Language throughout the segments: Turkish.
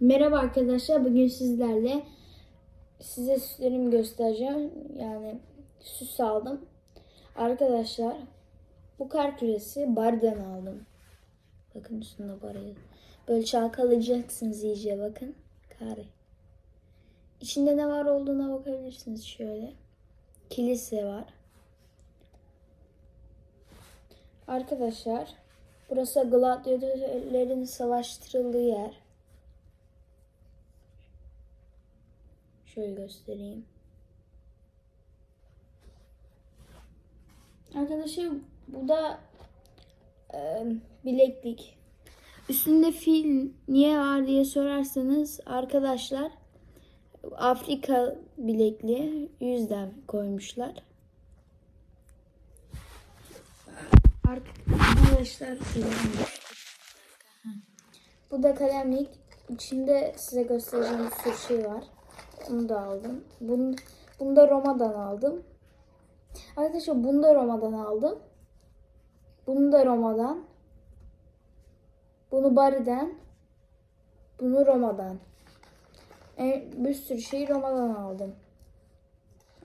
Merhaba arkadaşlar. Bugün sizlerle size süslerimi göstereceğim. Yani süs aldım. Arkadaşlar bu kar küresi bardan aldım. Bakın üstünde barı. Böyle çalkalayacaksınız iyice bakın. Kare. İçinde ne var olduğuna bakabilirsiniz şöyle. Kilise var. Arkadaşlar burası gladyatörlerin savaştırıldığı yer. Şöyle göstereyim. Arkadaşlar bu da e, bileklik. Üstünde fil niye var diye sorarsanız arkadaşlar Afrika bilekliği yüzden koymuşlar. Arkadaşlar bu da kalemlik. İçinde size göstereceğim bir sürü şey var. Bunu da aldım. Bunu, bunu da Roma'dan aldım. Arkadaşlar bunu da Roma'dan aldım. Bunu da Roma'dan. Bunu Bari'den. Bunu Roma'dan. E, bir sürü şeyi Roma'dan aldım.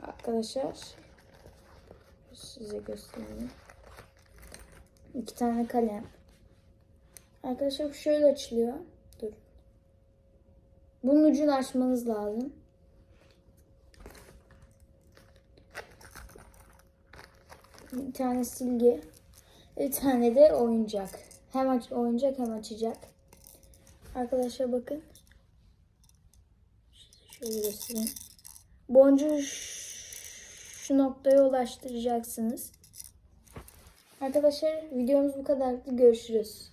Arkadaşlar size göstereyim. İki tane kalem. Arkadaşlar şöyle açılıyor. Dur. Bunun ucunu açmanız lazım. Bir tane silgi. Bir tane de oyuncak. Hem aç oyuncak hem açacak. Arkadaşlar bakın. Şöyle göstereyim. Boncuğu şu noktaya ulaştıracaksınız. Arkadaşlar videomuz bu kadardı. Görüşürüz.